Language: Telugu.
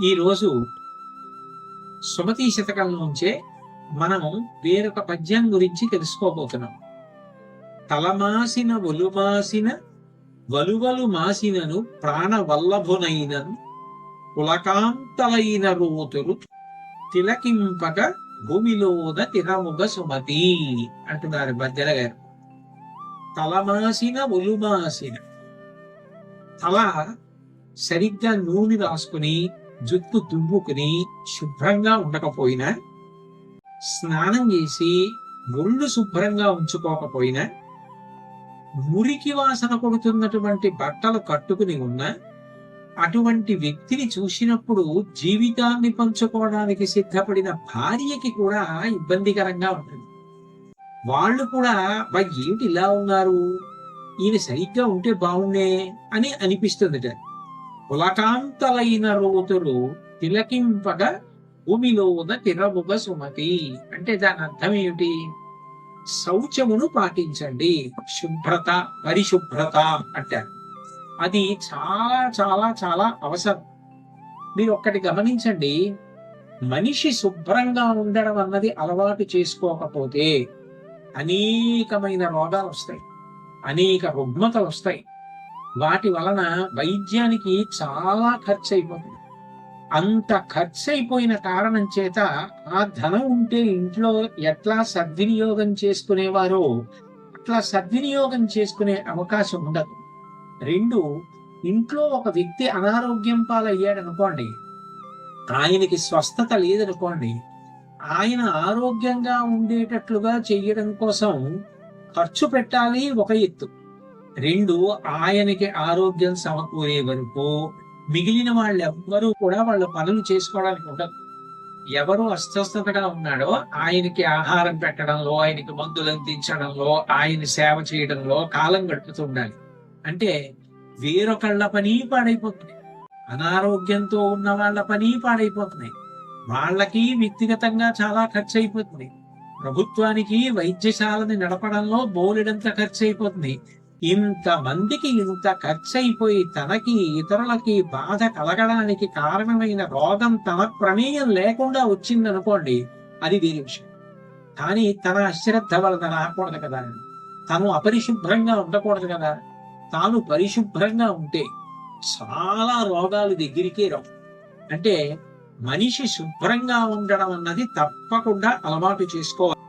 ఈరోజు సుమతి శతకం నుంచే మనం వేరొక పద్యం గురించి తెలుసుకోబోతున్నాం. తలమాసిన ఒలుమాసిన వలువలు మాసినను ప్రాణవల్లభునైనను కులకాంతలైన రోతులు తిలకింపక భూమిలోన తిరముగ సుమతి అంటున్నారు బద్దెల గారు తలమాసిన ఒలుమాసిన తల సరిగ్గా నూనె రాసుకుని జుట్టు దువ్వుకుని శుభ్రంగా ఉండకపోయినా స్నానం చేసి ఒళ్ళు శుభ్రంగా ఉంచుకోకపోయినా మురికి వాసన కొడుతున్నటువంటి బట్టలు కట్టుకుని ఉన్న అటువంటి వ్యక్తిని చూసినప్పుడు జీవితాన్ని పంచుకోవడానికి సిద్ధపడిన భార్యకి కూడా ఇబ్బందికరంగా ఉంటుంది. వాళ్ళు కూడా "అబ్బా, ఏంటి ఇలా ఉన్నారు? ఈయన సరిగ్గా ఉంటే బాగుండే అని అనిపిస్తుందిట. కులకాంతలైన రోతులు తిలకింపగా భూమిలోన తిరముగ సుమతి. అంటే దాని అర్థం ఏమిటి? శౌచమును పాటించండి. శుభ్రత పరిశుభ్రత అంటారు. అది చాలా చాలా చాలా అవసరం. మీరు ఒక్కటి గమనించండి. మనిషి శుభ్రంగా ఉండడం అన్నది అలవాటు చేసుకోకపోతే అనేకమైన రోగాలు వస్తాయి. అనేక రుగ్మతలు వస్తాయి. వాటి వలన వైద్యానికి చాలా ఖర్చు అయిపోతుంది అంత ఖర్చు అయిపోయిన కారణం చేత ఆ ధనం ఉంటే ఇంట్లో ఎట్లా సద్వినియోగం చేసుకునేవారో అట్లా సద్వినియోగం చేసుకునే అవకాశం ఉండదు. రెండు ఇంట్లో ఒక వ్యక్తి అనారోగ్యం పాలయ్యాడు అనుకోండి ఆయనకి స్వస్థత లేదనుకోండి ఆయన ఆరోగ్యంగా ఉండేటట్లుగా చేయడం కోసం ఖర్చు పెట్టాలి ఒక ఎత్తు. రెండు ఆయనకి ఆరోగ్యం సమకూరే వరకు మిగిలిన వాళ్ళు ఎవ్వరూ కూడా వాళ్ళ పనులు చేసుకోవడానికి ఉండదు ఎవరు అస్వస్థతగా ఉన్నాడో ఆయనకి ఆహారం పెట్టడంలో ఆయనకి మందులు అందించడంలో ఆయన సేవ చేయడంలో కాలం గడుపుతూ ఉండాలి. అంటే వేరొకళ్ళ పని పాడైపోతుంది. అనారోగ్యంతో ఉన్న వాళ్ళ పని పాడైపోతున్నాయి వాళ్ళకి వ్యక్తిగతంగా చాలా ఖర్చు అయిపోతుంది ప్రభుత్వానికి వైద్యశాలని నడపడంలో బోలెడంత ఖర్చు అయిపోతుంది ఇంత మందికి ఇంత ఖర్చు అయిపోయి తనకి ఇతరులకి బాధ కలగడానికి కారణమైన రోగం తన ప్రమేయం లేకుండా వచ్చిందనుకోండి అది దీని విషయం. కానీ తన అశ్రద్ధ వలన రాకూడదు కదా. తను అపరిశుభ్రంగా ఉండకూడదు కదా. తాను పరిశుభ్రంగా ఉంటే చాలా రోగాలు దగ్గరికే రావు. అంటే మనిషి శుభ్రంగా ఉండడం అన్నది తప్పకుండా అలవాటు చేసుకోవాలి.